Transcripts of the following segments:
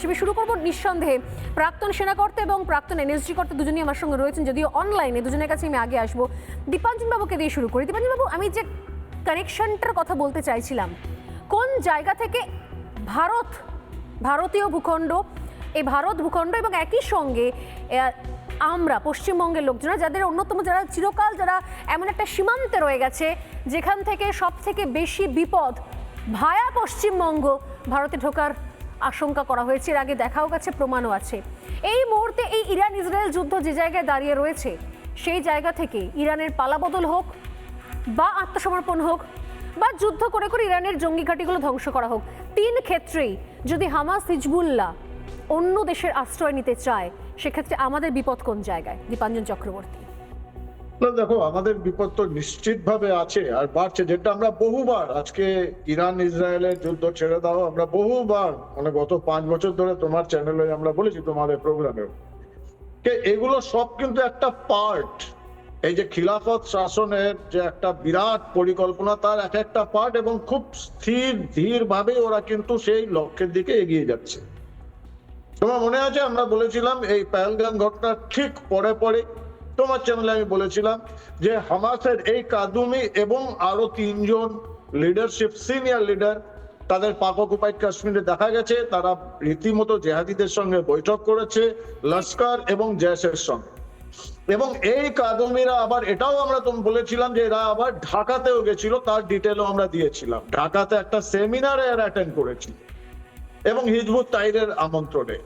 হিসেবে শুরু করব নিঃসন্দেহে। প্রাক্তন সেনাকর্তা এবং প্রাক্তন এনএসজি কর্তা দুজনই আমার সঙ্গে রয়েছেন যদিও অনলাইনে দুজনের কাছে আমি আগে আসব। দীপাঞ্জন বাবুকে দিয়ে শুরু করি। দীপাঞ্জন বাবু আমি যে কানেকশনটার কথা বলতে চাইছিলাম, কোন জায়গা থেকে ভারত, ভারতীয় ভূখণ্ড, এই ভারত ভূখণ্ড এবং একই সঙ্গে আমরা, পশ্চিমবঙ্গের লোকজনরা, যাদের অন্যতম যারা চিরকাল যারা এমন একটা সীমান্তে রয়ে গেছে, যেখান থেকে সব থেকে বেশি বিপদ ভায়া পশ্চিমবঙ্গ ভারতে ঢোকার আশঙ্কা করা হয়েছে। এর আগে দেখাও গেছে, প্রমাণও আছে। এই মুহূর্তে এই ইরান ইসরায়েল যুদ্ধ যে জায়গায় দাঁড়িয়ে রয়েছে, সেই জায়গা থেকে ইরানের পালাবদল হোক বা আত্মসমর্পণ হোক বা যুদ্ধ করে করে ইরানের জঙ্গি ঘাঁটিগুলো ধ্বংস করা হোক, তিন ক্ষেত্রেই যদি হামাস, হিজবুল্লাহ অন্য দেশের আশ্রয় নিতে চায়, সেক্ষেত্রে আমাদের বিপদ কোন জায়গায়? দীপাঞ্জন চক্রবর্তী। না দেখো, আমাদের বিপদ তো নিশ্চিতভাবে আছে আর বাড়ছে। যেটা আমরা বহুবার আজকে ইরান, ইসরায়েলের যুদ্ধ ছেড়ে দাও, আমরা বহুবার মানে গত পাঁচ বছর ধরে তোমার চ্যানেলে আমরা বলেছি তোমাদের প্রোগ্রামে এগুলো সব কিন্তু একটা পার্ট এই যে খিলাফত শাসনের যে একটা বিরাট পরিকল্পনা, তার এক একটা পার্ট এবং খুব স্থির ধীর ভাবে ওরা কিন্তু সেই লক্ষ্যের দিকে এগিয়ে যাচ্ছে। তোমার মনে আছে, আমরা বলেছিলাম এই পেহেলগাম ঘটনার ঠিক পরে পরে তোমার চ্যানেলে আমি বলেছিলাম যে হামাসের এই কাদুমি এবং আরও তিনজন লিডারশিপ সিনিয়র লিডার তাদের পাক অকুপাইড কাশ্মীরে দেখা গেছে। তারা রীতিমতো জেহাদিদের সঙ্গে বৈঠক করেছে, লস্কর এবং জেসের সঙ্গে। এবং এই কাদমিরা আবার এটাও আমরা তো বলেছিলাম যে এরা আবার ঢাকাতেও গেছিল, তার ডিটেলও আমরা দিয়েছিলাম। ঢাকাতে একটা সেমিনারে এরা অ্যাটেন্ড করেছিল এবং হিজবুত তাইরের আমন্ত্রণে।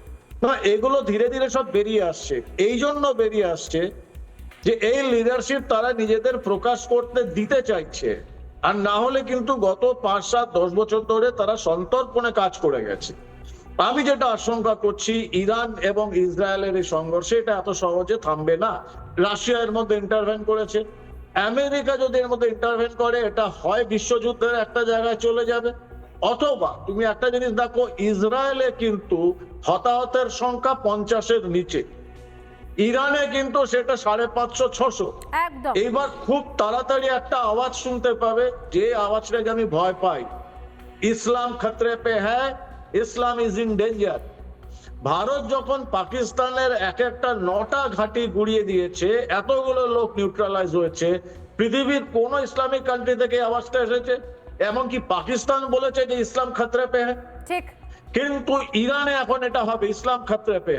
না, এগুলো ধীরে ধীরে সব বেরিয়ে আসছে। এই জন্য বেরিয়ে আসছে যে এই লিডারশিপ তারা নিজেদের প্রকাশ করতে দিতে চাইছে। আর না হলে কিন্তু গত পাঁচ, সাত, দশ বছর ধরে তারা সন্তর্পণে কাজ করে গেছে। আমি যেটা আশঙ্কা করছি, ইরান এবং ইসরায়েলের এই সংঘর্ষে এটা এত সহজে থামবে না। রাশিয়া এর মধ্যে ইন্টারভেন করেছে। আমেরিকা যদি এর মধ্যে ইন্টারভেন করে, এটা হয় বিশ্বযুদ্ধের একটা জায়গায় চলে যাবে। অথবা তুমি একটা জিনিস দেখো, ইসরায়েলে কিন্তু হতাহতের সংখ্যা পঞ্চাশের নিচে। ইরানে কিন্তু সেটা সাড়ে পাঁচশো ছশো। এইবার খুব তাড়াতাড়ি একটা আওয়াজ শুনতে পাবে যে আওয়াজটাকে আমি ভয় পাই। ইসলাম খতরে পে হ্যাঁ Islam is in danger. Bharat যখন পাকিস্তানের এক একটা নটা ঘাঁটি গুড়িয়ে দিয়েছে এতগুলো লোক নিউট্রালাইজ হয়েছে পৃথিবীর কোন ইসলামিক কান্ট্রি থেকে আওয়াজটা এসেছে? এমনকি পাকিস্তান বলেছে যে ইসলাম খতরে পে হ্যাঁ ঠিক। কিন্তু ইরানে এখন এটা হবে ইসলাম খতরে পে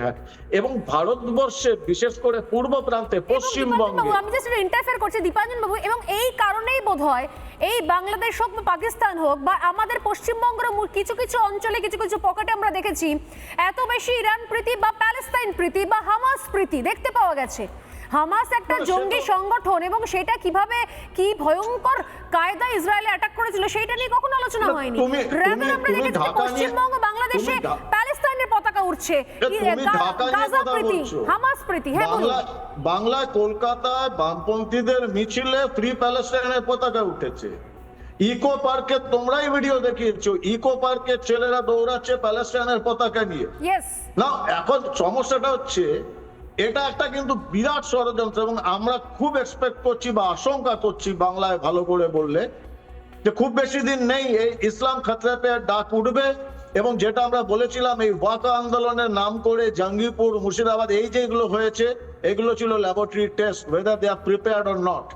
এবং ভারতবর্ষে বিশেষ করে পূর্ব প্রান্তে পশ্চিমবঙ্গে আমি জাস্ট ইন্টারফেয়ার করছি। দীপাঞ্জন বাবু এবং এই কারণেই বোধ হয় এই বাংলাদেশ হোক বা পাকিস্তান হোক বা আমাদের পশ্চিমবঙ্গের কিছু কিছু অঞ্চলে কিছু কিছু পকেটে আমরা দেখেছি এত বেশি ইরান প্রীতি বা প্যালেস্তাইন প্রীতি বা হামাস প্রীতি দেখতে পাওয়া গেছে। হামাস একটা জঙ্গি সংগঠন এবং সেটা কীভাবে কি ভয়ঙ্কর কায়দা ইসরায়েলে অ্যাটাক করেছিল সেটা নিয়ে কখনো আলোচনা হয়নি। তুমি- আমরা দেখেছি পশ্চিমবঙ্গ বাংলাদেশে প্যালেস্তাইনের পতাকা উঠছে নিয়ে গাজা প্রীতি হামাস প্রীতি হ্যাঁ বলুন। বাংলা বাংলায় কলকাতায় বামপন্থীদের মিছিলে ফ্রি প্যালেস্টাইনের পতাকা উঠেছে। ইকো পার্কে তোমরাই ভিডিও দেখিয়েছো। ইকো পার্কে ছেলেরা দৌড়াচ্ছে প্যালেস্টাইনের পতাকা নিয়ে। না এখন সমস্যাটা হচ্ছে এটা একটা কিন্তু বিরাট ষড়যন্ত্র এবং আমরা খুব এক্সপেক্ট করছি বা আশঙ্কা করছি বাংলায় ভালো করে বললে যে খুব বেশি দিন নেই এই ইসলাম খতরে পে ডাক উঠবে এবং যেটা আমরা বলেছিলাম এই ওয়াকা আন্দোলনের নাম করে জাঙ্গিপুর, মুর্শিদাবাদ এই যেগুলো হয়েছে, এগুলো ছিল laboratory test whether they are prepared or not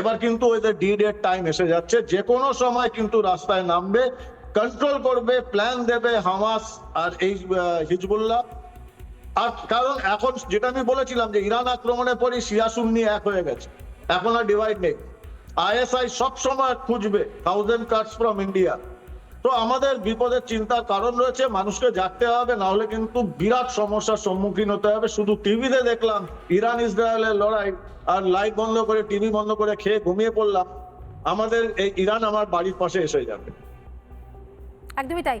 এবার কিন্তু ওদের ডি ডেট টাইম এসে যাচ্ছে। যে কোনো সময় কিন্তু রাস্তায় নামবে কন্ট্রোল করবে প্ল্যান দেবে হামাস আর এই হিজবুল্লাহ। আর কারণ এখন যেটা আমি বলেছিলাম যে ইরান আক্রমণের পরই শিয়া সুন্নি এক হয়ে গেছে। এখন আর ডিভাইড নেই। আইএসআই সব সময় খুঁজবে থাউজেন্ড কার্ডস ফ্রম ইন্ডিয়া তো আমাদের বিপদের চিন্তার কারণ রয়েছে, মানুষকে জাগতে হবে, না হলে কিন্তু বিরাট সমস্যার সম্মুখীন হতে হবে। শুধু টিভিতে দেখলাম, ইরান ইসরায়েলের লড়াই, আর লাইট বন্ধ করে টিভি বন্ধ করে খেয়ে ঘুমিয়ে পড়লাম। আমাদের এই ইরান আমার বাড়ির পাশে এসে যাবে। একদমই তাই।